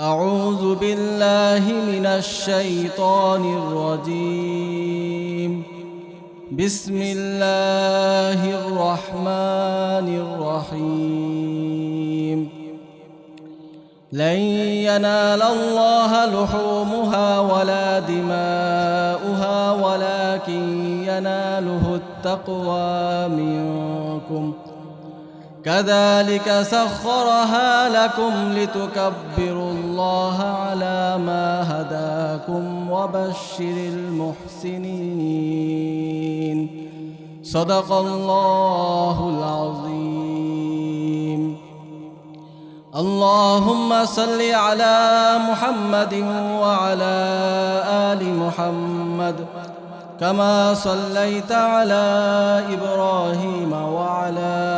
أعوذ بالله من الشيطان الرجيم. بسم الله الرحمن الرحيم. لن ينال الله لحومها ولا دماؤها ولكن يناله التقوى منكم. كذلك سخرها لكم لتكبروا الله على ما هداكم وبشر المحسنين. صدق الله العظيم. اللهم صل على محمد وعلى آل محمد كما صليت على إبراهيم وعلى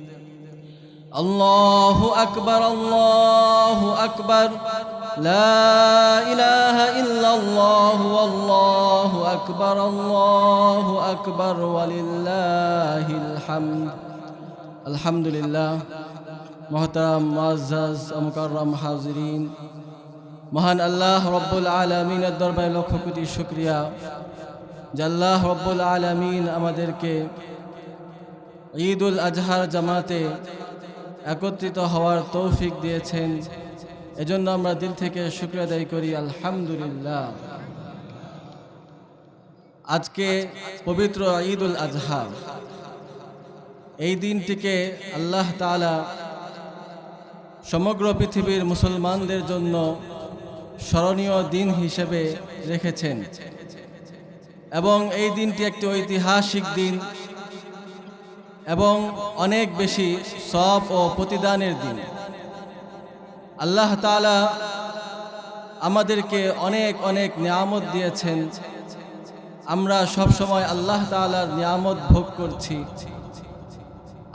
الله اكبر الله اكبر لا اله الا الله والله اكبر الله اكبر ولله الحمد الحمد لله মহতারাম মুআজ্জাজ ও মুকাররম হাজিরিন মহান আল্লাহ রব্বুল আলমিনের দরবারে লক্ষ কোটি শুক্রিয়া যে আল্লাহ রব্বুল আলমিন আমাদেরকে ঈদুল আজহার জামাতে একত্রিত হওয়ার তৌফিক দিয়েছেন। এজন্য আমরা দিল থেকে শুক্রিয়া করি, আলহামদুলিল্লাহ। আজকে পবিত্র ঈদুল আজহা। এই দিনটিকে আল্লাহ তাআলা সমগ্র পৃথিবীর মুসলমানদের জন্য স্মরণীয় দিন হিসেবে রেখেছেন। এবং এই দিনটি একটি ঐতিহাসিক দিন। এবং অনেক বেশি সব ও প্রতিদানের দিন। আল্লাহ তালা আমাদেরকে অনেক অনেক নিয়ামত দিয়েছেন। আমরা সব সময় আল্লাহ তালার নিয়ামত ভোগ করছি।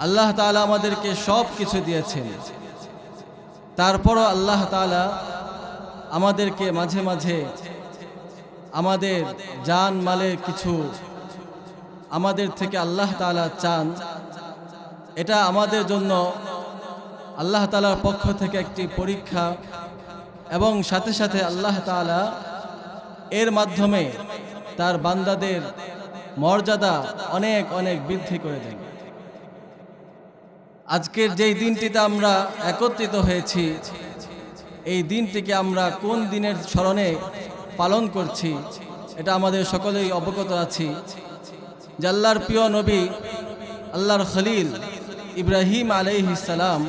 আল্লাহ তালা আমাদেরকে সব কিছু দিয়েছেন। তারপরও আল্লাহ তালা আমাদেরকে মাঝে মাঝে আমাদের জান, মালের কিছু আমাদের থেকে আল্লাহ তালা চান। এটা আমাদের জন্য আল্লাহ তালার পক্ষ থেকে একটি পরীক্ষা এবং সাথে সাথে আল্লাহ তালা এর মাধ্যমে তার বান্দাদের মর্যাদা অনেক অনেক বৃদ্ধি করে দেন। আজকের যেই দিনটিতে আমরা একত্রিত হয়েছি, এই দিনটিকে আমরা কোন দিনের স্মরণে পালন করছি, এটা আমাদের সকলেই অবগত আছি জাল্লার প্রিয় নবী, আল্লাহর খলিল ইব্রাহিম সালাম,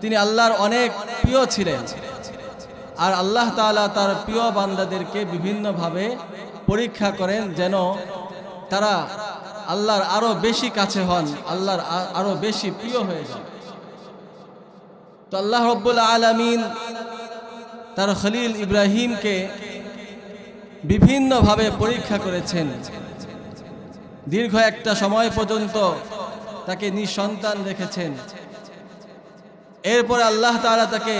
তিনি আল্লাহর অনেক প্রিয় ছিলেন। আর আল্লাহ তাআলা তার প্রিয় বান্দাদেরকে বিভিন্নভাবে পরীক্ষা করেন যেন তারা আল্লাহর আরও বেশি কাছে হন, আল্লাহর আরও বেশি প্রিয় হয়ে যান। তো আল্লাহ রব্বুল আলমিন তার খলিল ইব্রাহিমকে বিভিন্নভাবে পরীক্ষা করেছেন। দীর্ঘ একটা সময় পর্যন্ত তাকে নিঃসন্তান রেখেছেন। এরপর আল্লাহ তাআলা তাকে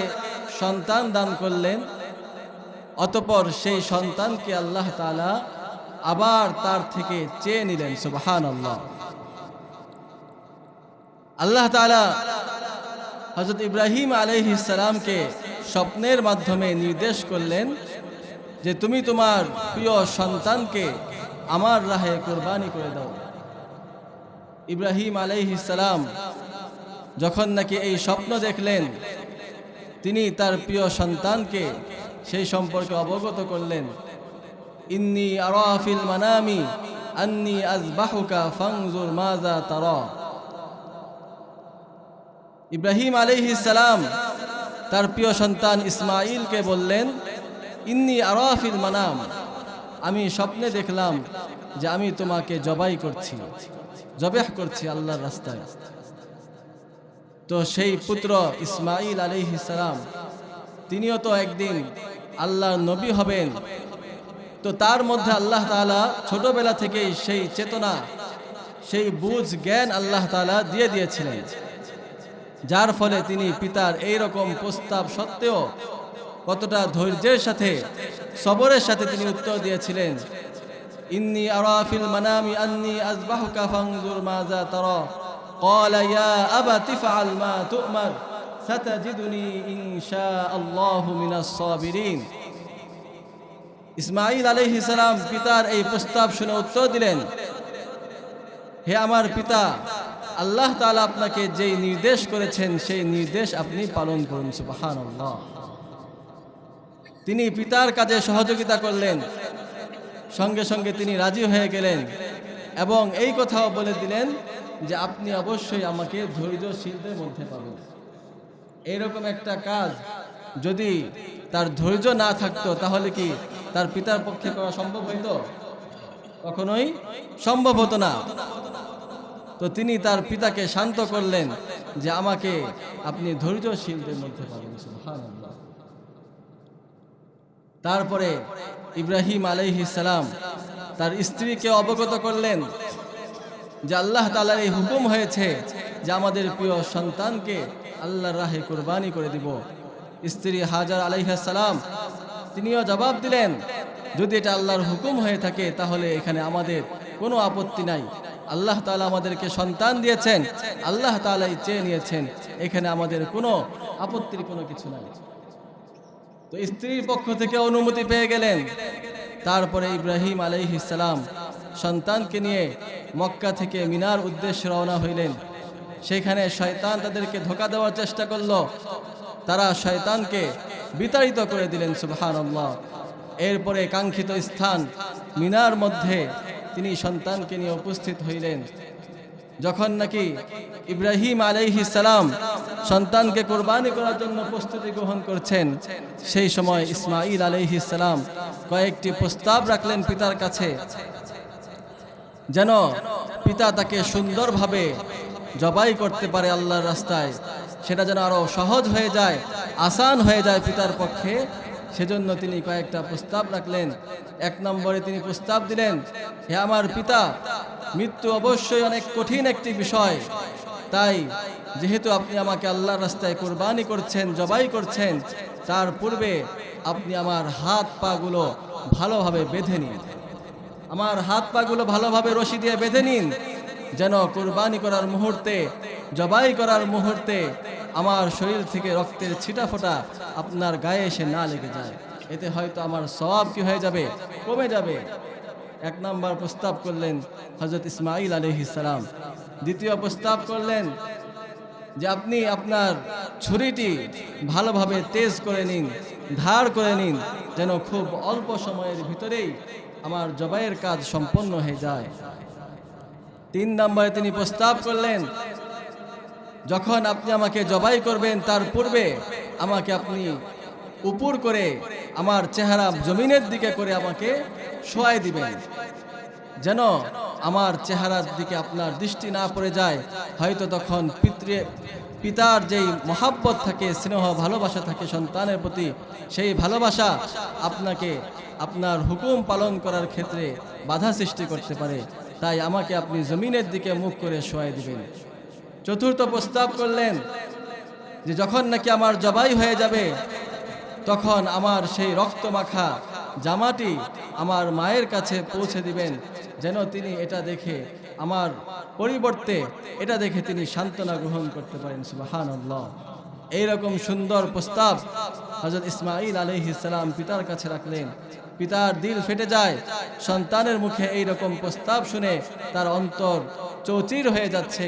সন্তান দান করলেন। অতপর সেই সন্তানকে আল্লাহ তাআলা আবার তার থেকে চেয়ে নিলেন সুবহান আল্লাহ আল্লাহ তালা হজরত ইব্রাহিম সালামকে স্বপ্নের মাধ্যমে নির্দেশ করলেন যে, তুমি তোমার প্রিয় সন্তানকে আমার রাহে কোরবানি করে দাও। ইব্রাহিম সালাম যখন নাকি এই স্বপ্ন দেখলেন, তিনি তার প্রিয় সন্তানকে সেই সম্পর্কে অবগত করলেন। ইন্নি আরাফিল মানামি, আন্নি আজবাহুকা ফাংজুর মাজা তারা। ইব্রাহিম আলাইহিস সালাম তার প্রিয় সন্তান ইসমাইলকে বললেন, ইন্নি আরাফিল মানাম, আমি স্বপ্নে দেখলাম যে আমি তোমাকে জবাই করছি। জবেহ করছি আল্লাহর রাস্তায়। তো সেই পুত্র ইসমাইল আলাইহিস সালাম, তিনিও তো একদিন আল্লাহর নবী হবেন। তো তার মধ্যে আল্লাহ তাআলা ছোটবেলা থেকেই সেই চেতনা, সেই বুঝ জ্ঞান আল্লাহ তাআলা দিয়ে দিয়েছিলেন। যার ফলে তিনি পিতার এই রকম প্রস্তাব সত্ত্বেও কতটা ধৈর্যের সাথে, সবরের সাথে তিনি উত্তর দিয়েছিলেন ইন্নি আরাফিল মানামি আন্নি আজবাহুকা ফানজুর মাযা তারা قال يا أبت افعل ما تؤمر ستجدني إن شاء الله من الصابرين ইসমাইল আলাইহিস সালাম পিতার এই প্রস্তাব শুনে উত্তর দিলেন হে আমার পিতা আল্লাহ তাআলা আপনাকে যেই নির্দেশ করেছেন সেই নির্দেশ আপনি পালন করুন সুবহানাল্লাহ তিনি পিতার কাজে সহযোগিতা করলেন সঙ্গে সঙ্গে তিনি রাজি হয়ে গেলেন এবং এই কথাও বলে দিলেন যে আপনি অবশ্যই আমাকে ধৈর্যশীলদের মধ্যে পাবেন। এইরকম একটা কাজ যদি তার ধৈর্য না থাকতো, তাহলে কি তার পিতার পক্ষে করা সম্ভব হইতো? কখনোই সম্ভব হতো না। তো তিনি তার পিতাকে শান্ত করলেন যে আমাকে আপনি ধৈর্যশীলদের মধ্যে পাবেন তারপরে ইব্রাহিম সালাম তার স্ত্রীকে অবগত করলেন যে আল্লাহ তাআলার এই হুকুম হয়েছে যে আমাদের প্রিয় সন্তানকে আল্লাহর রাহে কুরবানি করে দিব। স্ত্রী হাজার সালাম তিনিও জবাব দিলেন, যদি এটা আল্লাহর হুকুম হয়ে থাকে তাহলে এখানে আমাদের কোনো আপত্তি নাই। আল্লাহ তাআলা আমাদেরকে সন্তান দিয়েছেন, আল্লাহ তাআলাই চেয়ে নিয়েছেন, এখানে আমাদের কোনো আপত্তির কোনো কিছু নাই। তো স্ত্রীর পক্ষ থেকে অনুমতি পেয়ে গেলেন। তারপরে ইব্রাহিম আলাইহিসালাম সন্তানকে নিয়ে মক্কা থেকে মিনার উদ্দেশ্যে রওনা হইলেন। সেখানে শয়তান তাদেরকে ধোকা দেওয়ার চেষ্টা করল। তারা শয়তানকে বিতাড়িত করে দিলেন সুবহান এরপরে কাঙ্ক্ষিত স্থান মিনার মধ্যে তিনি সন্তানকে নিয়ে উপস্থিত হইলেন। যখন নাকি ইব্রাহিম আলাইহিস সালাম সন্তানকে কোরবানি করার জন্য প্রস্তুতি গ্রহণ করছেন, সেই সময় ইসমাইল আলাইহিস সালাম কয়েকটি প্রস্তাব রাখলেন পিতার কাছে। যেন পিতা তাকে সুন্দরভাবে জবাই করতে পারে আল্লাহর রাস্তায়, সেটা যেন আরও সহজ হয়ে যায়, আসান হয়ে যায় পিতার পক্ষে। সেজন্য তিনি কয়েকটা প্রস্তাব রাখলেন। এক নম্বরে তিনি প্রস্তাব দিলেন, হে আমার পিতা, মৃত্যু অবশ্যই অনেক কঠিন একটি বিষয়। তাই, যেহেতু আপনি আমাকে আল্লাহর রাস্তায় কোরবানি করছেন, জবাই করছেন, তার পূর্বে আপনি আমার হাত পাগুলো ভালোভাবে বেঁধে নিন। আমার হাত পাগুলো ভালোভাবে রশি দিয়ে বেঁধে নিন, যেন কোরবানি করার মুহূর্তে, জবাই করার মুহূর্তে আমার শরীর থেকে রক্তের ছিটা ফোটা আপনার গায়ে এসে না লেগে যায়। এতে হয়তো আমার সব কি হয়ে যাবে? কমে যাবে। এক নম্বর প্রস্তাব করলেন হজরত ইসমাইল সালাম। দ্বিতীয় প্রস্তাব করলেন যে আপনি আপনার ছুরিটি ভালোভাবে তেজ করে নিন, ধার করে নিন, যেন খুব অল্প সময়ের ভিতরেই আমার জবাইয়ের কাজ সম্পন্ন হয়ে যায়। তিন নম্বরে তিনি প্রস্তাব করলেন যখন আপনি আমাকে জবাই করবেন, তার পূর্বে আমাকে আপনি উপর করে আমার চেহারা জমিনের দিকে করে আমাকে শোয়াই দিবেন। যেন আমার চেহারার দিকে আপনার দৃষ্টি না পড়ে যায়। হয়তো তখন পিতৃ পিতার যেই মহাব্বত থাকে, স্নেহ, ভালোবাসা থাকে সন্তানের প্রতি, সেই ভালোবাসা আপনাকে, আপনার হুকুম পালন করার ক্ষেত্রে বাধা সৃষ্টি করতে পারে। তাই আমাকে আপনি জমিনের দিকে মুখ করে শোয়াই দিবেন। চতুর্থ প্রস্তাব করলেন যে যখন নাকি আমার জবাই হয়ে যাবে, তখন আমার সেই রক্তমাখা জামাটি আমার মায়ের কাছে পৌঁছে দিবেন, যেন তিনি এটা দেখে, আমার পরিবর্তে এটা দেখে তিনি সান্ত্বনা গ্রহণ করতে পারেন। সুবাহান এইরকম সুন্দর প্রস্তাব হজরত ইসমাইল আলহিসাম পিতার কাছে রাখলেন। পিতার দিল ফেটে যায়। সন্তানের মুখে এই রকম প্রস্তাব শুনে তার অন্তর চৌচির হয়ে যাচ্ছে।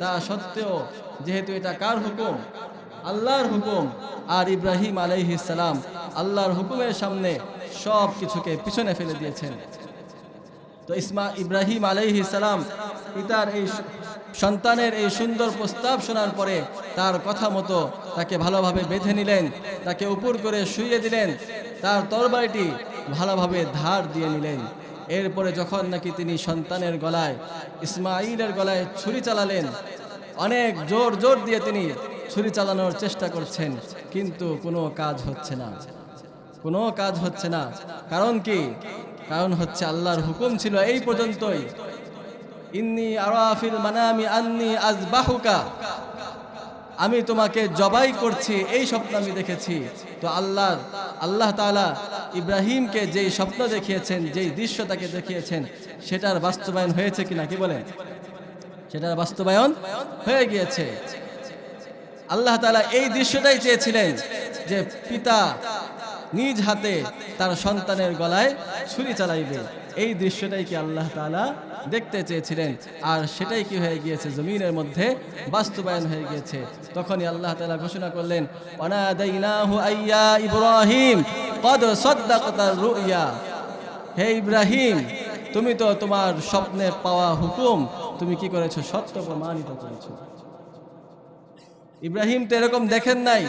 তা সত্ত্বেও যেহেতু এটা কার হুকুম? আল্লাহর হুকুম। আর ইব্রাহিম সালাম আল্লাহর হুকুমের সামনে সব কিছুকে পিছনে ফেলে দিয়েছেন। তো ইসমা, ইব্রাহিম সালাম পিতার এই সন্তানের এই সুন্দর প্রস্তাব শোনার পরে তার কথা মতো তাকে ভালোভাবে বেঁধে নিলেন, তাকে উপর করে শুইয়ে দিলেন। তার তরবারিটি ভালোভাবে ধার দিয়ে নিলেন। এরপরে যখন নাকি তিনি সন্তানের গলায় ইসমাইলের গলায় ছুরি চালালেন, অনেক জোর জোর দিয়ে তিনি ছুরি চালানোর চেষ্টা করছেন, কিন্তু কোনো কাজ হচ্ছে না। কোনো কাজ হচ্ছে না। কারণ কি? কারণ হচ্ছে আল্লাহর হুকুম ছিল এই পর্যন্তই। ইন্নি আরাফিল মানামি আন্নি আজবাহুকা আমি তোমাকে জবাই করছি, এই স্বপ্ন আমি দেখেছি। তো আল্লাহ আল্লাহ তাআলা ইব্রাহিমকে যেই স্বপ্ন দেখিয়েছেন, যেই দৃশ্য তাকে দেখিয়েছেন, সেটার বাস্তবায়ন হয়েছে কিনা, কি বলেন? সেটার বাস্তবায়ন হয়ে গিয়েছে। আল্লাহ তাআলা এই দৃশ্যটাই চেয়েছিলেন যে পিতা নিজ হাতে তার সন্তানের গলায় ছুরি চালাইবে। এই দৃশ্যটাই কি আল্লাহ তাআলা দেখতে চেয়েছিলেন। আর সেটাই কি হয়ে গিয়েছে? জমিনের মধ্যে বাস্তবায়ন হয়ে গিয়েছে। তখনই আল্লাহ তালা ঘোষণা করলেন ইব্রাহিম, কদ হে ইব্রাহিম, তুমি তো তোমার স্বপ্নে পাওয়া হুকুম। তুমি কি করেছ? সত্য প্রমাণিত করেছ। ইব্রাহিম তো এরকম দেখেন নাই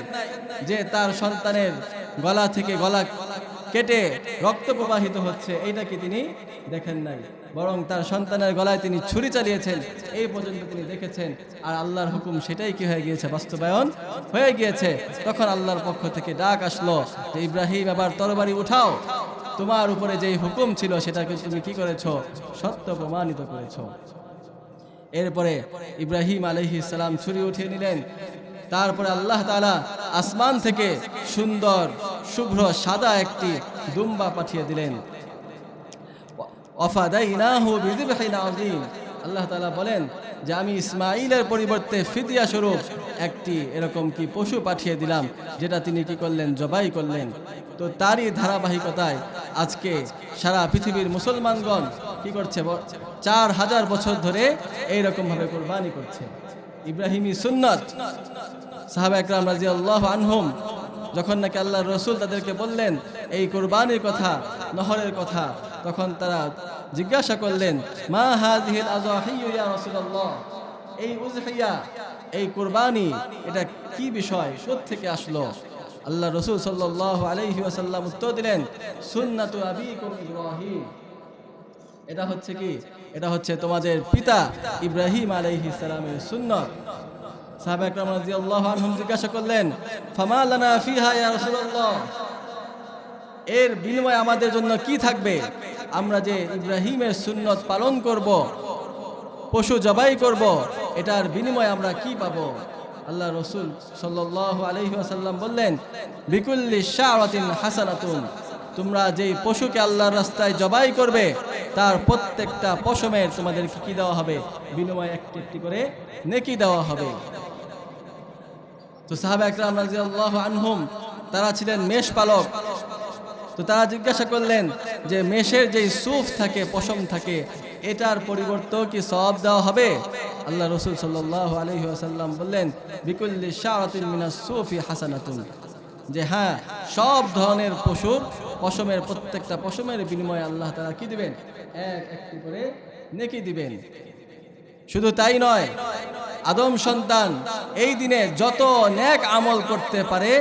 যে তার সন্তানের গলা থেকে গলা কেটে রক্ত প্রবাহিত হচ্ছে। এইটা কি তিনি দেখেন নাই? বরং তার সন্তানের গলায় তিনি ছুরি চালিয়েছেন। এই পর্যন্ত তিনি দেখেছেন। আর আল্লাহর হুকুম সেটাই কি হয়ে গিয়েছে? বাস্তবায়ন হয়ে গিয়েছে। তখন আল্লাহর পক্ষ থেকে ডাক আসলো যে, ইব্রাহিম আবার তরবারি উঠাও। তোমার উপরে যেই হুকুম ছিল, সেটাকে তুমি কি করেছ? সত্য প্রমাণিত করেছ। এরপরে ইব্রাহিম আলহি সালাম ছুরি উঠিয়ে নিলেন। তারপরে আল্লাহ তাআলা আসমান থেকে সুন্দর, শুভ্র, সাদা একটি দুম্বা পাঠিয়ে দিলেন। আল্লাহ তাআলা বলেন যে আমি ইসমাইলের পরিবর্তে ফিদিয়া স্বরূপ একটি এরকম কি পশু পাঠিয়ে দিলাম, যেটা তিনি কি করলেন? জবাই করলেন। তো তারই ধারাবাহিকতায় আজকে সারা পৃথিবীর মুসলমানগণ কি করছে? চার হাজার বছর ধরে এইরকম ভাবে কোরবানি করছে। ইব্রাহিমী সুন্নত। সাহাবা একরাম রাজি আল্লাহ আনহুম যখন নাকি আল্লাহ রসুল তাদেরকে বললেন, এই কোরবানির কথা, নহরের কথা, তখন তারা জিজ্ঞাসা করলেন, মা হাজিহিল এই উজহিয়া এই কোরবানি, এটা কি বিষয়? থেকে আসলো? আল্লাহ রসুল সাল্লাহ আলাইহি ওয়াসাল্লাম উত্তর দিলেন, সুন্নাতু ইব্রাহিম। এটা হচ্ছে কি? এটা হচ্ছে তোমাদের পিতা ইব্রাহিম সালামের সুন্নত। সাহাবা একরাম রাদিয়াল্লাহু আনহুম জিজ্ঞাসা করলেন, ফামা লানা ফিহা ইয়া রাসূলুল্লাহ? এর বিনিময়ে আমাদের জন্য কি থাকবে? আমরা যে ইব্রাহিমের সুন্নত পালন করব, পশু জবাই করব, এটার বিনিময়ে আমরা কি পাবো? আল্লাহ রসুল সাল্লাহ আলহি আসাল্লাম বললেন, বিকুল্লি শাহরাতিন হাসানাতুন। তোমরা যেই পশুকে আল্লাহর রাস্তায় জবাই করবে, তার প্রত্যেকটা পশমের তোমাদেরকে কি দেওয়া হবে? বিনিময়ে একটি একটি করে নেকি দেওয়া হবে। তো সাহাবা একরাম রাদিয়াল্লাহু আনহুম, তারা ছিলেন মেষ পালক। তো তারা জিজ্ঞাসা করলেন যে, মেষের যেই সুফ থাকে, পশম থাকে, এটার পরিবর্তে কি সব দেওয়া হবে? আল্লাহ রসুল সাল্লাহ বললেন, বিকুল্লি শাহরাতিন মিনাস সুফি হাসানাতুন। যে হ্যাঁ সব ধরনের পশুর পশমের প্রত্যেকটা পশমের বিনিময়ে আল্লাহ তারা কি দিবেন? এক একটি করে নেকি দিবেন। শুধু তাই নয়, আদম সন্তান এই দিনে যত ন্যাক আমল করতে পারে,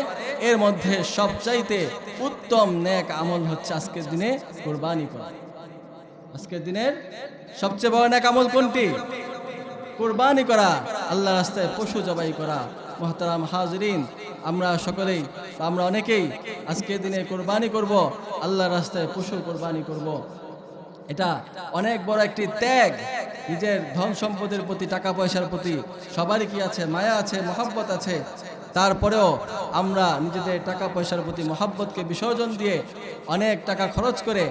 এর মধ্যে সবচাইতে উত্তম ন্যাক আমল হচ্ছে আজকের দিনে কোরবানি করা। আজকের দিনের সবচেয়ে বড় ন্যাক আমল কোনটি? কোরবানি করা আল্লাহ রাস্তায় পশু জবাই করা। মহতারাম হাজরিন, আমরা সকলেই আমরা অনেকেই আজকের দিনে কোরবানি করব আল্লাহ রাস্তায় পশু কোরবানি করব। এটা অনেক বড় একটি ত্যাগ। নিজের ধন সম্পদের প্রতি, টাকা পয়সার প্রতি সবারই কি আছে? মায়া আছে, মহাব্বত আছে। তারপরেও আমরা নিজেদের টাকা পয়সার প্রতি, মহাব্বতকে বিসর্জন দিয়ে অনেক টাকা খরচ করে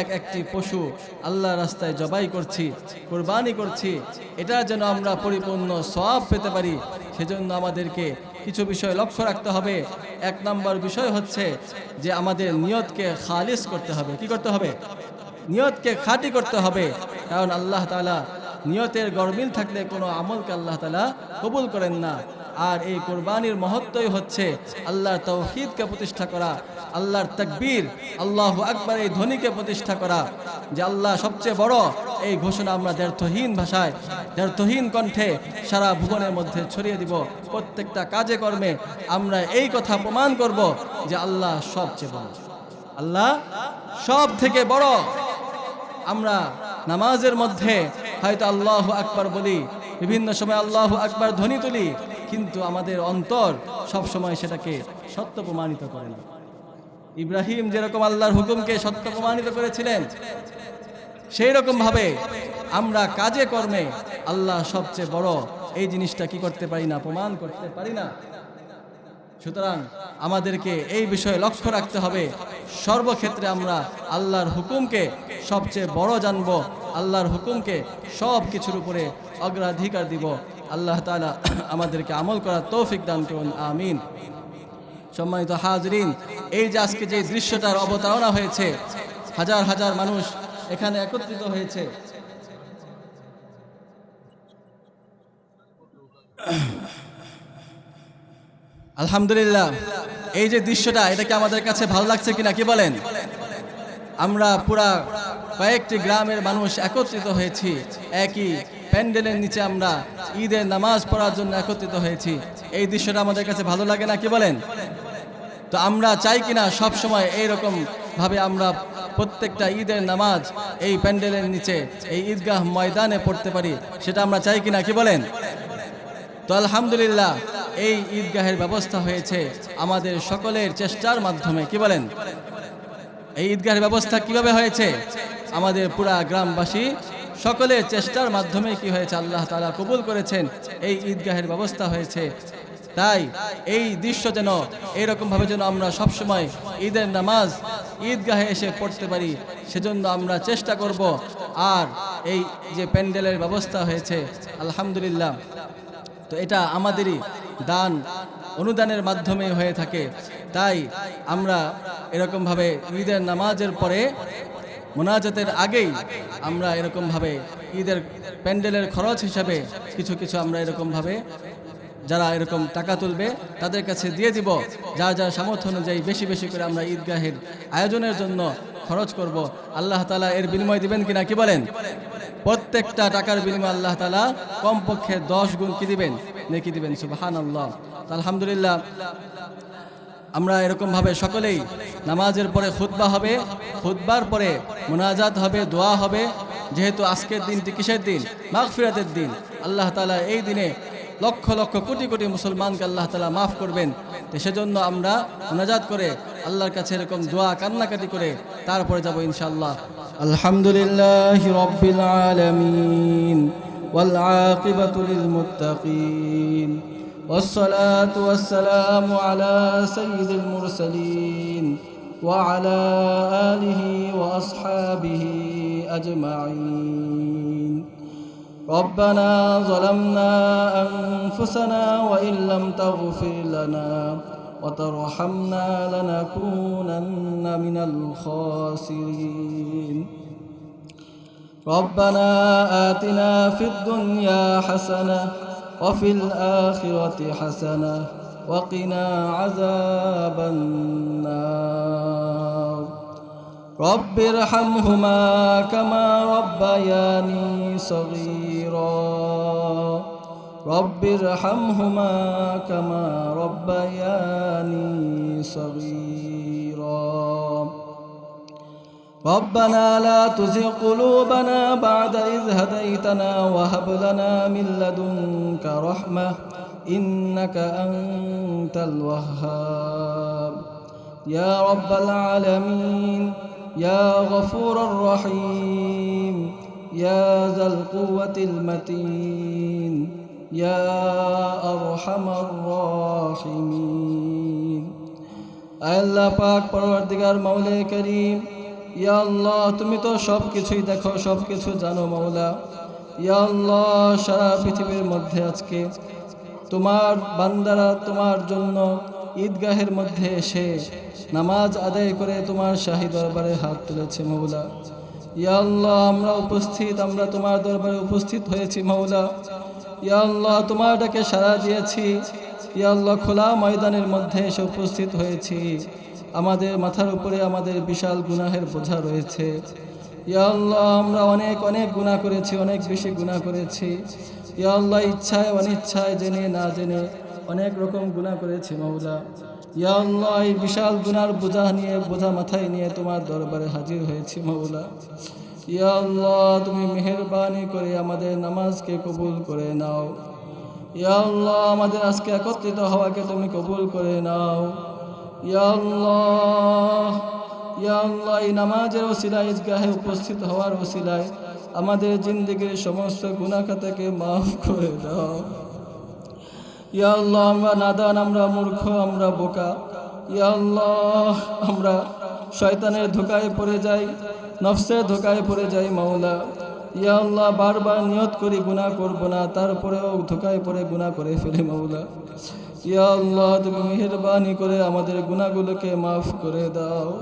এক একটি পশু আল্লাহ রাস্তায় জবাই করছি, কোরবানি করছি। এটা যেন আমরা পরিপূর্ণ সব পেতে পারি, সেজন্য আমাদেরকে কিছু বিষয় লক্ষ্য রাখতে হবে। এক নম্বর বিষয় হচ্ছে যে আমাদের নিয়তকে খালিস করতে হবে। কি করতে হবে? নিয়তকে খাঁটি করতে হবে। কারণ আল্লাহ তালা নিয়তের গরমিল থাকলে কোনো আমলকে আল্লাহ তালা কবুল করেন না। আর এই কোরবানির মহত্বই হচ্ছে আল্লাহর তৌহিদকে প্রতিষ্ঠা করা, আল্লাহর তাকবীর, আল্লাহ আকবার এই ধ্বনিকে প্রতিষ্ঠা করা যে আল্লাহ সবচেয়ে বড়। এই ঘোষণা আমরা দ্ব্যর্থহীন ভাষায়, দ্ব্যর্থহীন কণ্ঠে সারা ভুবনের মধ্যে ছড়িয়ে দিব। প্রত্যেকটা কাজে কর্মে আমরা এই কথা প্রমাণ করব যে আল্লাহ সবচেয়ে বড়। আল্লাহ সব থেকে বড়। আমরা নামাজের মধ্যে হয়তো আল্লাহ আকবার বলি, বিভিন্ন সময় আল্লাহ আকবার ধ্বনি তুলি, কিন্তু আমাদের অন্তর সব সময় সেটাকে সত্য প্রমাণিত করে না। ইব্রাহিম যেরকম আল্লাহর হুকুমকে সত্য প্রমাণিত করেছিলেন সেই রকম ভাবে আমরা কাজে কর্মে আল্লাহ সবচেয়ে বড় এই জিনিসটা কি করতে পারি না, প্রমাণ করতে পারি না। সুতরাং আমাদেরকে এই বিষয়ে লক্ষ্য রাখতে হবে। সর্বক্ষেত্রে আমরা আল্লাহর হুকুমকে সবচেয়ে বড় জানব। আল্লাহর হুকুমকে সব কিছুর উপরে অগ্রাধিকার দিব। আল্লাহ তালা আমাদেরকে আমল করার তৌফিক দান করুন। আমিন। সম্মানিত হাজরিন, এই যে আজকে যে দৃশ্যটার অবতারণা হয়েছে, হাজার হাজার মানুষ এখানে একত্রিত হয়েছে। আলহামদুলিল্লাহ। এই যে দৃশ্যটা এটাকে আমাদের কাছে ভালো লাগছে কিনা, কি বলেন? আমরা পুরা কয়েকটি গ্রামের মানুষ একত্রিত হয়েছি, একই প্যান্ডেলের নিচে আমরা ঈদের নামাজ পড়ার জন্য একত্রিত হয়েছি। এই দৃশ্যটা আমাদের কাছে ভালো লাগে না, কি বলেন? তো আমরা চাই কিনা সব সময় এইরকম ভাবে আমরা প্রত্যেকটা ঈদের নামাজ এই প্যান্ডেলের নিচে, এই ঈদগাহ ময়দানে পড়তে পারি, সেটা আমরা চাই কিনা, কি বলেন? তো আলহামদুলিল্লাহ, এই ঈদগাহের ব্যবস্থা হয়েছে আমাদের সকলের চেষ্টার মাধ্যমে। কি বলেন? এই ঈদগাহের ব্যবস্থা কীভাবে হয়েছে? আমাদের পুরা গ্রামবাসী সকলের চেষ্টার মাধ্যমে কি হয়েছে? আল্লাহ তাআলা কবুল করেছেন, এই ঈদগাহের ব্যবস্থা হয়েছে। তাই এই দৃশ্য যেন এইরকম ভাবে যেন আমরা সবসময় ঈদের নামাজ ঈদগাহে এসে পড়তে পারি, সেজন্য আমরা চেষ্টা করব। আর এই যে প্যান্ডেলের ব্যবস্থা হয়েছে, আলহামদুলিল্লাহ তো এটা আমাদেরই দান, অনুদানের মাধ্যমে হয়ে থাকে। তাই আমরা এরকমভাবে ঈদের নামাজের পরে, মোনাজাতের আগেই আমরা এরকমভাবে ঈদের প্যান্ডেলের খরচ হিসাবে কিছু কিছু আমরা এরকমভাবে, যারা এরকম টাকা তুলবে, তাদের কাছে দিয়ে দিব। যার যার সামর্থ্য অনুযায়ী বেশি বেশি করে আমরা ঈদগাহের আয়োজনের জন্য খরচ করব। আল্লাহ তালা এর বিনিময় দিবেন কিনা কি বলেন? প্রত্যেকটা টাকার বিনিময়ে আল্লাহ তালা কমপক্ষে দশ গুণ কি দিবেন? নেকি দিবেন সুবাহান আল্লাহ আলহামদুলিল্লাহ, আমরা এরকম ভাবে সকলেই নামাজের পরে খুতবা হবে, খুতবার পরে মোনাজাত হবে, দোয়া হবে। যেহেতু আজকের দিনটি কিসের দিন? মাগফিরাতের দিন। আল্লাহ তালা এই দিনে লক্ষ লক্ষ কোটি কোটি মুসলমানকে আল্লাহ তালা মাফ করবেন। তো সেজন্য আমরা মোনাজাত করে আল্লাহর কাছে এরকম দোয়া কান্নাকাটি করে তারপরে যাব الحمد لله رب العالمين والعاقبة للمتقين والصلاة والسلام على سيد المرسلين وعلى آله وأصحابه أجمعين. ربنا ظلمنا أنفسنا وإن لم تغفر لنا وترحمنا لنكونن من الخاسرين. ربنا آتنا في الدنيا حسنة وفي الآخرة حسنة وقنا عذاب النار. رب ارحمهما كما ربياني صغيرا. رب ارحمهما كما ربياني صغيرا. ربنا لا تزغ قلوبنا بعد إذ هديتنا وهب لنا من لدنك رحمة إنك أنت الوهاب. يا رب العالمين يا غفور الرحيم يا ذا القوة المتين. يا أرحم الراحمين আল্লাহ পাক পরবর্তীকার মাওলে করিম ইয়া আল্লাহ তুমি তো সব কিছুই দেখো সব কিছু জানো মাওলা ইয়া আল্লাহ সারা পৃথিবীর মধ্যে আজকে তোমার বান্দারা তোমার জন্য ঈদগাহের মধ্যে এসে নামাজ আদায় করে তোমার শাহী দরবারে হাত তুলেছে মৌলা ইয়া আল্লাহ আমরা উপস্থিত আমরা তোমার দরবারে উপস্থিত হয়েছি মৌলা ইয়া আল্লাহ তোমার ডাকে সাড়া দিয়েছি। ইয়া আল্লাহ, খোলা ময়দানের মধ্যে এসে উপস্থিত হয়েছি। আমাদের মাথার উপরে আমাদের বিশাল গুনাহের বোঝা রয়েছে। ইয়া আল্লাহ, আমরা অনেক অনেক গুনাহ করেছি, অনেক বেশি গুনাহ করেছি। ইয়া আল্লাহ, ইচ্ছায়, অনিচ্ছায় জেনে না জেনে অনেক রকম গুনাহ করেছি মৌলা ইয়া আল্লাহ, এই বিশাল গুনার বোঝা নিয়ে, বোঝা মাথায় নিয়ে তোমার দরবারে হাজির হয়েছি মৌলা ইয়া আল্লাহ, তুমি মেহেরবানি করে আমাদের নামাজকে কবুল করে নাও। ইয়া আল্লাহ, আমাদের আজকে একত্রিত হওয়াকে তুমি কবুল করে নাও। ইয়া আল্লাহ ইয়া আল্লাহ, এই নামাজের ওসিলায়, ঈদগাহে উপস্থিত হওয়ার ওসিলায় আমাদের জিন্দিগির সমস্ত গুণাখাতাকে মাফ করে দাও। ইয়া আল্লাহ, আমরা নাদান, আমরা মূর্খ, আমরা বোকা। ইয়া আল্লাহ, আমরা শয়তানের ধোকায় পড়ে যাই। নফসের ধোকায় পড়ে যাই মাওলা। ইয়া আল্লাহ, বারবার নিয়ত করি, গুনাহ করব না, তারপরেও ধোকায় পড়ে গুনাহ করে ফেলি মাওলা। ইয়া আল্লাহ, তুমি মেহেরবানি করে আমাদের গুনাহগুলোকে মাফ করে দাও।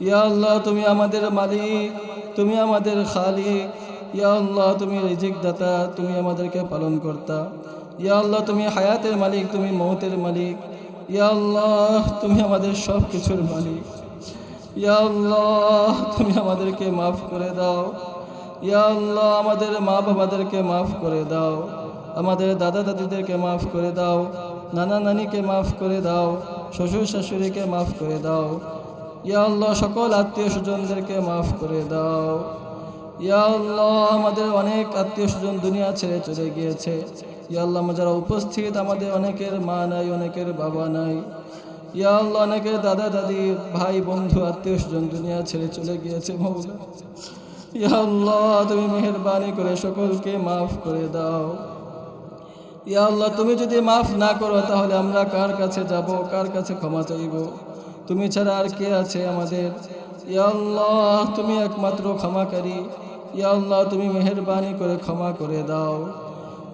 ইয়া আল্লাহ, তুমি আমাদের মালিক, তুমি আমাদের খালিক। ইয়া আল্লাহ, তুমি রিজিক দাতা তুমি আমাদেরকে পালন কর্তা ইয়া আল্লাহ, তুমি হায়াতের মালিক, তুমি মৌতের মালিক। ইয়া আল্লাহ, তুমি আমাদের সব কিছুর মালিক। আল্লাহ, তুমি আমাদেরকে মাফ করে দাও। ইয়া আল্লাহ, আমাদের মা বাবাদেরকে মাফ করে দাও। আমাদের দাদা দাদিদেরকে মাফ করে দাও। নানা নানিকে মাফ করে দাও। শ্বশুর শাশুড়িকে মাফ করে দাও। ইয়া আল্লাহ, সকল আত্মীয় স্বজনদেরকে মাফ করে দাও। ইয়া আল্লাহ, আমাদের অনেক আত্মীয় স্বজন দুনিয়া ছেড়ে চলে গিয়েছে। ইয়া আল্লাহ আমরা যারা উপস্থিত, আমাদের অনেকের মা নাই, অনেকের বাবা নাই। ইয়া আল্লাহ অনেকের দাদা, দাদি, ভাই, বন্ধু, আত্মীয় স্বজন, দুনিয়া ছেড়ে চলে গিয়েছে মৌলা। ইয়া আল্লাহ, তুমি মেহরবানি করে সকলকে মাফ করে দাও। ইয়া আল্লাহ, তুমি যদি মাফ না করো, তাহলে আমরা কার কাছে যাব, কার কাছে ক্ষমা চাইব? তুমি ছাড়া আর কে আছে আমাদের? ইয়া আল্লাহ, তুমি একমাত্র ক্ষমাকারী। ইয়া আল্লাহ, তুমি মেহরবানি করে ক্ষমা করে দাও।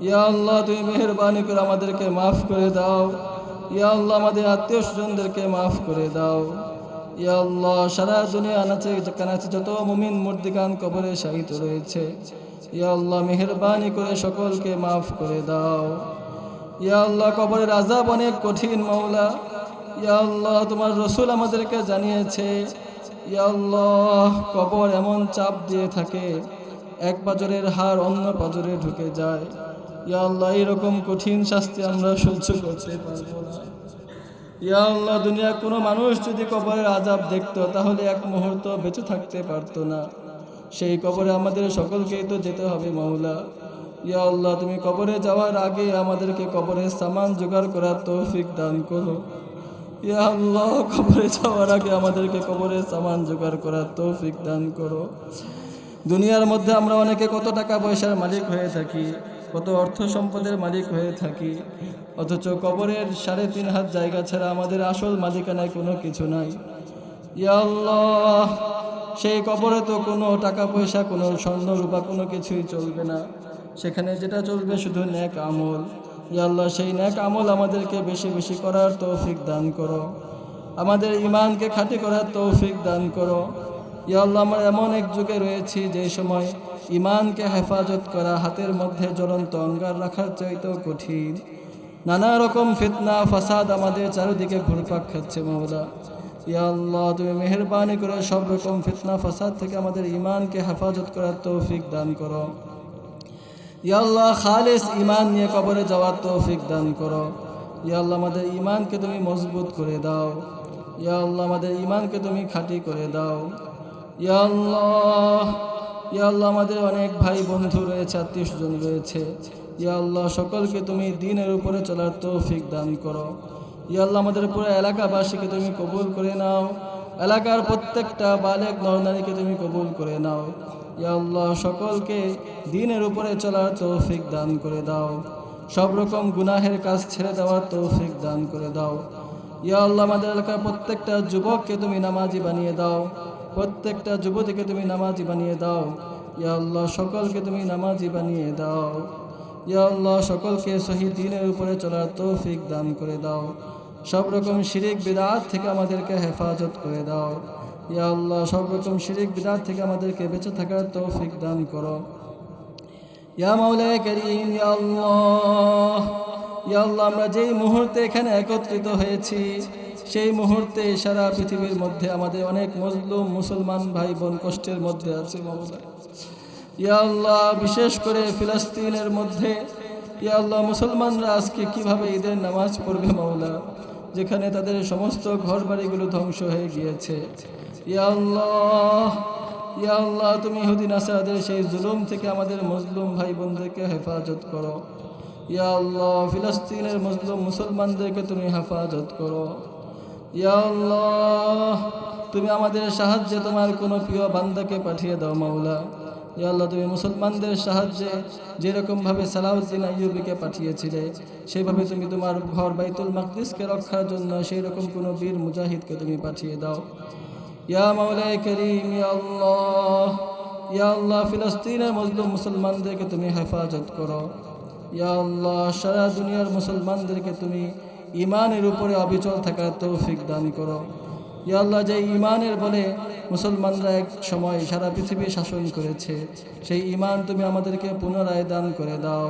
ইয়া আল্লাহ, তুমি মেহরবানি করে আমাদেরকে মাফ করে দাও। ইয়া আল্লাহ, আমাদের আত্মীয় স্বজনদেরকে মাফ করে দাও। ইয়া আল্লাহ, সারা দুনিয়া আনাচে কানাচে যত মুমিন মুর্দিগান কবরে শাহিত রয়েছে। ইয়া আল্লাহ, মেহরবানি করে সকলকে মাফ করে দাও। ইয়া আল্লাহ, কবরের আজাব অনেক কঠিন মৌলা ইয়া আল্লাহ, তোমার রসুল আমাদেরকে জানিয়েছে, ইয়া আল্লাহ, কবর এমন চাপ দিয়ে থাকে, এক পাজরের হার অন্য পাজরে ঢুকে যায়। ইয়া আল্লাহ, এরকম কঠিন শাস্তি আমরা সহ্য করতে পারব না। ইয়া আল্লাহ দুনিয়া কোনো মানুষ যদি কবরের আজাব দেখতো, তাহলে এক মুহূর্ত বেঁচে থাকতে পারতো না। সেই কবরে আমাদের সকলকেই তো যেতে হবে, মাওলা। ইয়া আল্লাহ, তুমি কবরে যাওয়ার আগে আমাদেরকে কবরের সামান জোগাড় করার তৌফিক দান করো। ইয়া আল্লাহ, কবরে যাওয়ার আগে আমাদেরকে কবরের সামান জোগাড় করার তৌফিক দান করো। দুনিয়ার মধ্যে আমরা অনেকে কত টাকা পয়সার মালিক হয়ে থাকি। কত অর্থ সম্পদের মালিক হয়ে থাকি, অথচ কবরের সাড়ে তিন হাত জায়গা ছাড়া আমাদের আসল মালিকানায় কোনো কিছু নাই। সেই কবরে তো কোনো টাকা পয়সা, কোনো স্বর্ণ রূপা, কোনো কিছুই চলবে না। সেখানে যেটা চলবে শুধু ন্যাক আমল। ইয়া আল্লাহ, সেই ন্যাক আমল আমাদেরকে বেশি বেশি করার তৌফিক দান করো। আমাদের ইমানকে খাঁটি করার তৌফিক দান করো। ইয়া আল্লাহ, আমরা এমন এক যুগে রয়েছি যে সময় ইমানকে হেফাজত করা হাতের মধ্যে জ্বলন্ত অঙ্গার রাখার চাইতেও কঠিন। নানা রকম ফিতনা, ফাসাদ আমাদের চারিদিকে ঘুরপাক খাচ্ছে মহলা ইয়া আল্লাহ, তুমি মেহরবানি করে সব রকম ফিতনা, ফাসাদ থেকে আমাদের ইমানকে হেফাজত করার তৌফিক দান করো। ইয়া আল্লাহ, খালিস ইমান নিয়ে কবরে যাওয়ার তৌফিক দান করো। ইয়া আল্লাহ, আমাদের ইমানকে তুমি মজবুত করে দাও। ইয়া আল্লাহ, আমাদের ইমানকে তুমি খাঁটি করে দাও। ইয়া আল্লাহ ইয়া আল্লাহ, আমাদের অনেক ভাই বন্ধু রয়েছে আত্মীয় স্বজন রয়েছে। ইয়া আল্লাহ, সকলকে তুমি দিনের উপরে চলার তৌফিক দান করো। ইয়া আল্লাহ, আমাদের পুরো এলাকাবাসীকে তুমি কবুল করে নাও। এলাকার প্রত্যেকটা বালেক নরনারীকে তুমি কবুল করে নাও। ইয়া আল্লাহ, সকলকে দিনের উপরে চলার তৌফিক দান করে দাও। সব রকম গুনাহের কাজ ছেড়ে দেওয়ার তৌফিক দান করে দাও। ইয়া আল্লাহ, আমাদের এলাকার প্রত্যেকটা যুবককে তুমি নামাজি বানিয়ে দাও। প্রত্যেকটা যুবতীকে তুমি নামাজি বানিয়ে দাও। ইয়া আল্লাহ, সকলকে তুমি নামাজি বানিয়ে দাও। ইয়া আল্লাহ, সকলকে শহীদ দিনের উপরে চলার তৌফিক দান করে দাও। সব রকম শিরিক বিদাত থেকে আমাদেরকে হেফাজত করে দাও। ইয়া আল্লাহ, সব রকম শিরিক বিদাত থেকে আমাদেরকে বেঁচে থাকার তৌফিক দান করো। ইয়া মাওলায় করিম, ইয়া আল্লাহ ইয়া আল্লাহ, আমরা যেই মুহূর্তে এখানে একত্রিত হয়েছি সেই মুহূর্তে সারা পৃথিবীর মধ্যে আমাদের অনেক মজলুম মুসলমান ভাই বোন কষ্টের মধ্যে আছে ইয়া আল্লাহ, বিশেষ করে ফিলাস্তিনের মধ্যে। ইয়া আল্লাহ, মুসলমানরা আজকে কীভাবে ঈদের নামাজ পড়বে মাওলা যেখানে তাদের সমস্ত ঘর বাড়িগুলো ধ্বংস হয়ে গিয়েছে। ইয়া আল্লাহ ইয়া আল্লাহ, তুমি ইহুদিন আসাদের সেই জুলুম থেকে আমাদের মজলুম ভাই বোনদেরকে হেফাজত করো। ইয়া আল্লাহ, ফিলিস্তিনের মুসলিম মুসলমানদেরকে তুমি হেফাজত করো। ইয়া আল্লাহ, তুমি আমাদের সাহায্যে তোমার কোনো প্রিয় বান্দাকে পাঠিয়ে দাও, মাওলা। ইয়া আল্লাহ, তুমি মুসলমানদের সাহায্যে যেরকমভাবে সালাউদ্দিন আইয়ুবিকে পাঠিয়েছিলে সেইভাবে তুমি তোমার ঘর বাইতুল মাকদিসকে রক্ষার জন্য সেই রকম কোনো বীর মুজাহিদকে তুমি পাঠিয়ে দাও। ইয়া মাওলাই করিম, ইয়া আল্লাহ ইয়া আল্লাহ, ফিলিস্তিনের মজলুম মুসলমানদেরকে তুমি হেফাজত করো। ইয়া আল্লাহ, সারা দুনিয়ার মুসলমানদেরকে তুমি ইমানের উপরে অবিচল থাকার তৌফিক দান করো। ইয়া আল্লাহ, যে ইমানের বলে মুসলমানরা এক সময় সারা পৃথিবী শাসন করেছে, সেই ইমান তুমি আমাদেরকে পুনরায় দান করে দাও।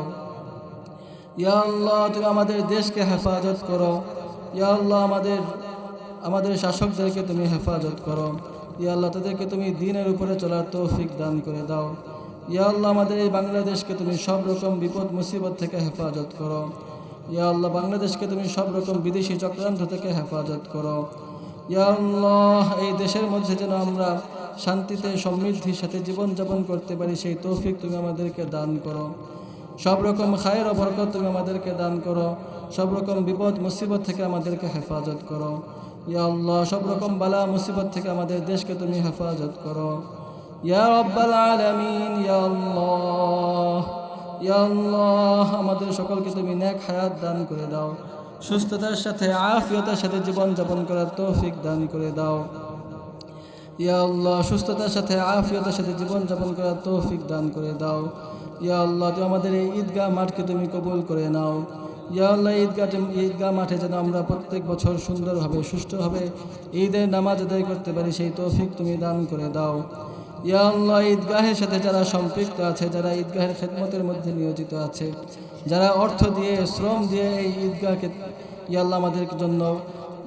ইয়া আল্লাহ, তুমি আমাদের দেশকে হেফাজত করো। ইয়া আল্লাহ, আমাদের আমাদের শাসকদেরকে তুমি হেফাজত করো। ইয়া আল্লাহ, তাদেরকে তুমি দিনের উপরে চলার তৌফিক দান করে দাও। ইয়া আল্লাহ, আমাদের এই বাংলাদেশকে তুমি সব রকম বিপদ মুসিবত থেকে হেফাজত করো। ইয়া আল্লাহ, বাংলাদেশকে তুমি সব রকম বিদেশি চক্রান্ত থেকে হেফাজত করো। ইয়া আল্লাহ, এই দেশের মধ্যে যেন আমরা শান্তিতে সমৃদ্ধির সাথে জীবনযাপন করতে পারি, সেই তৌফিক তুমি আমাদেরকে দান করো। সব রকম খায়ের ও বরকত তুমি আমাদেরকে দান করো। সব রকম বিপদ, মুসিবত থেকে আমাদেরকে হেফাজত করো। ইয়া আল্লাহ সব রকম বালা, মুসিবত থেকে আমাদের দেশকে তুমি হেফাজত করো। ইয়া রব্বাল আলামিন, ইয়া আল্লাহ। আল্লাহ, আমাদের সকলকে তুমি নেক হায়াত দান করে দাও। সুস্থতার সাথে, আফিয়তার সাথে জীবন যাপন করার তৌফিক দান করে দাও। ইয়া আল্লাহ, সুস্থতার সাথে, আফিয়তার সাথে জীবন যাপন করার তৌফিক দান করে দাও। ইয়া আল্লাহ, তুমি আমাদের এই ঈদগাহ মাঠকে তুমি কবুল করে নাও। ইয়া আল্লাহ ঈদগাহ ঈদগাহ মাঠে যেন আমরা প্রত্যেক বছর সুন্দরভাবে, সুষ্ঠুভাবে ঈদের নামাজ আদায় করতে পারি, সেই তৌফিক তুমি দান করে দাও। ইয়া আল্লাহ, ঈদগাহের সাথে যারা সম্পৃক্ত আছে, যারা ঈদগাহের খেদমতের মধ্যে নিয়োজিত আছে, যারা অর্থ দিয়ে, শ্রম দিয়ে এই ঈদগাহকে, ইয়া আল্লাহ আমাদের জন্য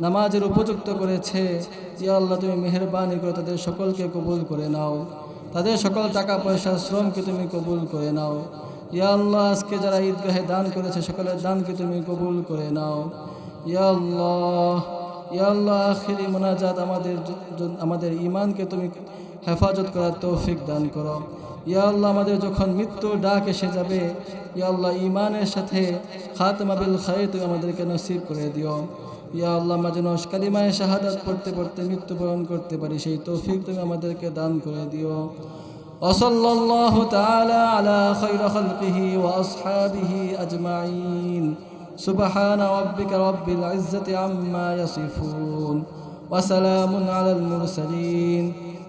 নামাজের উপযুক্ত করেছে আল্লাহ তুমি মেহরবানি করে তাদের সকলকে কবুল করে নাও, তাদের সকল টাকা পয়সা, শ্রমকে তুমি কবুল করে নাও, ইয়া আল্লাহ আজকে যারা ঈদগাহে দান করেছে, সকলের দানকে তুমি কবুল করে নাও, ইয়া আল্লাহ ইয়া আল্লাহ মোনাজাত আমাদের আমাদের ইমানকে তুমি হেফাজত করার তৌফিক দান করো ইয়া আল্লাহ আমাদের যখন মৃত্যু ডাক এসে যাবে ইয়া আল্লাহ ইমানের সাথে খাতমা বিল খাই তুমি আমাদেরকে নসিব করে দিও ইয়া আল্লাহ আমরা যেন কালিমায় শাহাদাত পড়তে পড়তে মৃত্যুবরণ করতে পারি সেই তৌফিক তুমি আমাদেরকে দান করে দিও وصلى الله تعالى على خير خلقه وأصحابه أجمعين سبحان ربك رب العزة عما يصفون وسلام على المرسلين